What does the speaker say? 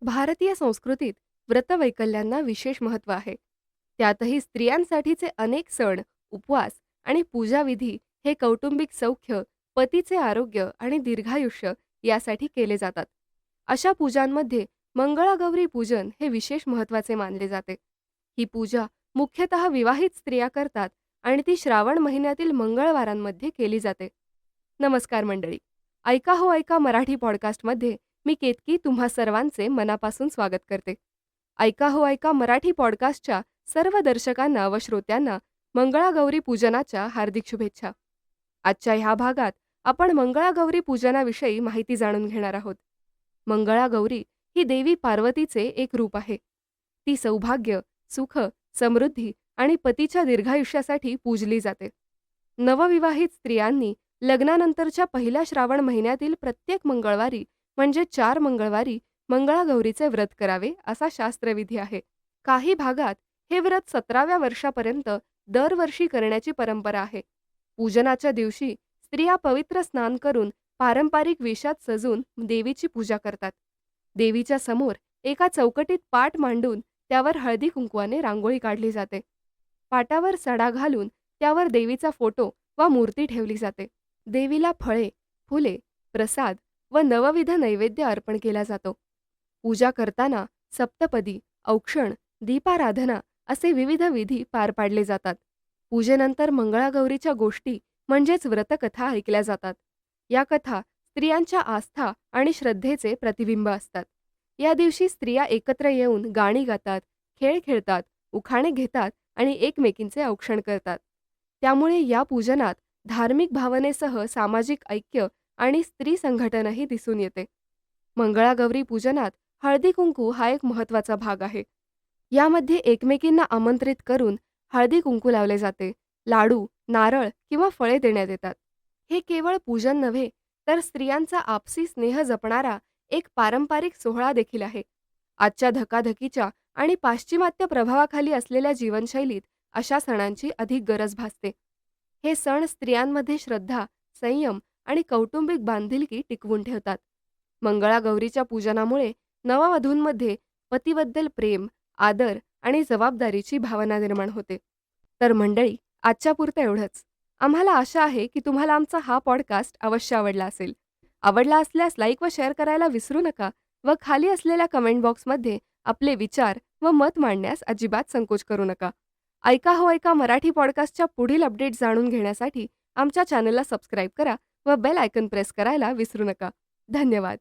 भारतीय संस्कृतीत व्रतवैकल्यांना विशेष महत्त्व आहे. त्यातही स्त्रियांसाठीचे अनेक सण, उपवास आणि पूजाविधी हे कौटुंबिक सौख्य, पतीचे आरोग्य आणि दीर्घायुष्य यासाठी केले जातात. अशा पूजांमध्ये मंगळागौरी पूजन हे विशेष महत्त्वाचे मानले जाते. ही पूजा मुख्यतः विवाहित स्त्रिया करतात आणि ती श्रावण महिन्यातील मंगळवारांमध्ये केली जाते. नमस्कार मंडळी. ऐका हो ऐका मराठी पॉडकास्टमध्ये मी केतकी तुम्हा सर्वांचे मनापासून स्वागत करते. ऐका हो ऐका मराठी पॉडकास्टच्या सर्व दर्शकांना व श्रोत्यांना मंगळागौरी पूजनाच्या हार्दिक शुभेच्छा. आजच्या ह्या भागात आपण मंगळागौरी पूजनाविषयी माहिती जाणून घेणार आहोत. मंगळागौरी ही देवी पार्वतीचे एक रूप आहे. ती सौभाग्य, सुख, समृद्धी आणि पतीच्या दीर्घायुष्यासाठी पूजली जाते. नवविवाहित स्त्रियांनी लग्नानंतरच्या पहिल्या श्रावण महिन्यातील प्रत्येक मंगळवारी म्हणजे चार मंगळवारी मंगळागौरीचे व्रत करावे असा शास्त्रविधी आहे. काही भागात हे व्रत सतराव्या वर्षापर्यंत दरवर्षी करण्याची परंपरा आहे. पूजनाच्या दिवशी स्त्रिया पवित्र स्नान करून पारंपरिक वेशात सजून देवीची पूजा करतात. देवीच्या समोर एका चौकटीत पाट मांडून त्यावर हळदी कुंकवाने रांगोळी काढली जाते. पाटावर सडा घालून त्यावर देवीचा फोटो वा मूर्ती ठेवली जाते. देवीला फळे, फुले, प्रसाद व नवविध नैवेद्य अर्पण केला जातो. पूजा करताना सप्तपदी, औक्षण, दीपाराधना असे विविध विधी पार पाडले जातात. पूजेनंतर मंगळागौरीच्या गोष्टी म्हणजेच व्रतकथा ऐकल्या जातात. या कथा स्त्रियांच्या आस्था आणि श्रद्धेचे प्रतिबिंब असतात. या दिवशी स्त्रिया एकत्र येऊन गाणी गातात, खेळ खेळतात, उखाणे घेतात आणि एकमेकींचे औक्षण करतात. त्यामुळे या पूजनात धार्मिक भावनेसह सामाजिक ऐक्य आणि स्त्री संघटनही दिसून येते. मंगळागौरी पूजनात हळदी कुंकू हा एक महत्त्वाचा भाग आहे. यामध्ये एकमेकींना आमंत्रित करून हळदी कुंकू लावले जाते. लाडू, नारळ किंवा फळे देण्यात येतात. हे केवळ पूजन नव्हे तर स्त्रियांचा आपसी स्नेह जपणारा एक पारंपरिक सोहळा देखील आहे. आजच्या धकाधकीच्या आणि पाश्चिमात्य प्रभावाखाली असलेल्या जीवनशैलीत अशा सणांची अधिक गरज भासते. हे सण स्त्रियांमध्ये श्रद्धा, संयम आणि कौटुंबिक बांधिलकी टिकवून ठेवतात. मंगळागौरीच्या पूजनामुळे नववधूंमध्ये पतीबद्दल प्रेम, आदर आणि जबाबदारीची भावना निर्माण होते. तर मंडळी, आजच्यापुरतं एवढंच. आम्हाला आशा आहे की तुम्हाला आमचा हा पॉडकास्ट अवश्य आवडला असेल. आवडला असल्यास लाईक व शेअर करायला विसरू नका व खाली असलेल्या कमेंट बॉक्समध्ये आपले विचार व मत मांडण्यास अजिबात संकोच करू नका. ऐका हो ऐका मराठी पॉडकास्टच्या पुढील अपडेट जाणून घेण्यासाठी आमच्या चॅनलला सबस्क्राईब करा व बेल आयकन प्रेस करायला विसरू नका. धन्यवाद.